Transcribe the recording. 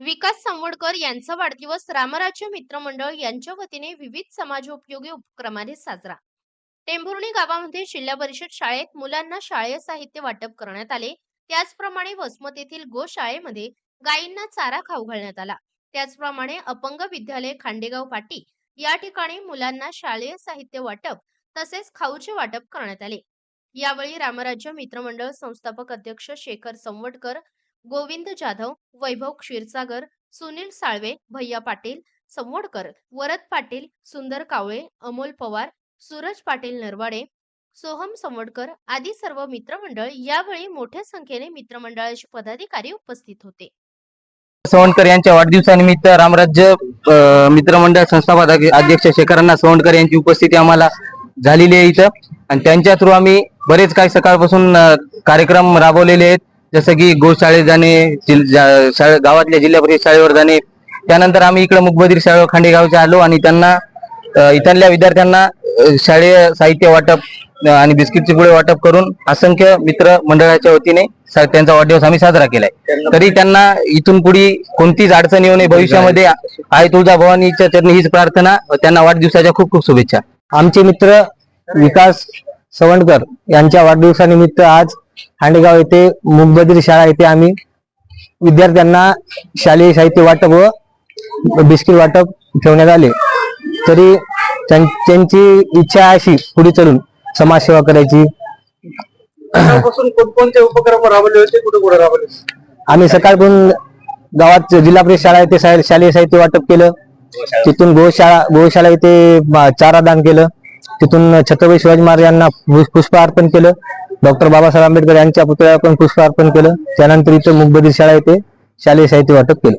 विकास संवडकर यांचा वाढदिवस रामराज्य मित्रमंडळ यांच्या वतीने विविध समाजोपयोगी उपक्रमाने साजरा. टेंभुर्णी गावामध्ये जिल्हा परिषद शाळेत मुलांना शाळेय साहित्य वाटप करण्यात आले. त्याचप्रमाणे वसमत येथील गोशाळेमध्ये गायींना चारा खाऊ घालण्यात आला. त्याचप्रमाणे अपंग विद्यालय खांडेगाव पाटी या ठिकाणी मुलांना शालेय साहित्य वाटप तसेच खाऊचे वाटप करण्यात आले. यावेळी रामराज्य मित्रमंडळ संस्थापक अध्यक्ष शेखर संवटकर गोविंद जाधव वैभव क्षीरसागर सुनील साळवे भैया पाटील संवडकर वरद पाटील सुंदर कावळे अमोल पवार सूरज पाटील नरवाडे सोहम संवडकर आदी सर्व मित्रमंडळ यावेळी मोठ्या संख्येने मित्रमंडळाचे पदाधिकारी उपस्थित होते. सवंडकर यांच्या वाढदिवसानिमित्त रामराज्य मित्रमंडळ संस्थापक अध्यक्ष शेखरांना सवंडकर यांची उपस्थिती आम्हाला झालेली आहे इथं. आणि त्यांच्या थ्रू आम्ही बरेच काही सकाळपासून कार्यक्रम राबवलेले आहेत. जसं की गोशाळेत जाणे गावातल्या जिल्हा परिषद शाळेवर जाणे. त्यानंतर आम्ही इकडे मुकबधीर शाळे खांडेगावचे आलो आणि त्यांना इथल्या विद्यार्थ्यांना शाळेय साहित्य वाटप आणि बिस्किटचे पुढे वाटप करून असंख्य मित्र मंडळाच्या वतीने त्यांचा वाढदिवस आम्ही साजरा केलाय. तरी त्यांना इथून पुढे कोणतीच अडचण येऊ नये. भविष्यामध्ये आई तुळजा भवानीच्या चरणी हीच प्रार्थना. त्यांना वाढदिवसाच्या खूप खूप शुभेच्छा. आमचे मित्र विकास सवंडकर यांच्या वाढदिवसानिमित्त आज हांडेगाव येथे मुकबधीर शाळा येथे आम्ही विद्यार्थ्यांना शालेय साहित्य वाटप व बिस्किट वाटप ठेवण्यात आले. तरी त्यां- त्यांची इच्छा अशी पुढे चलून समाजसेवा करायची. कोणकोणते उपक्रम राबवले होते? कुठे कुठे राबवले? आम्ही सकाळपासून गावात जिल्हा परिषद शाळा येथे शालेय साहित्य वाटप केलं. तिथून गोशाळा गोशाळा येथे चारा दान केलं. तिथून छत्रपती शिवाजी महाराज यांना पुष- पुष्प अर्पण केलं. डॉक्टर बाबासाहेब आंबेडकर यांच्या पुतळ्याला पण पुष्प अर्पण केलं. त्यानंतर इथं मुंबई शाळा येथे शालेय साहित्य वाटप केलं.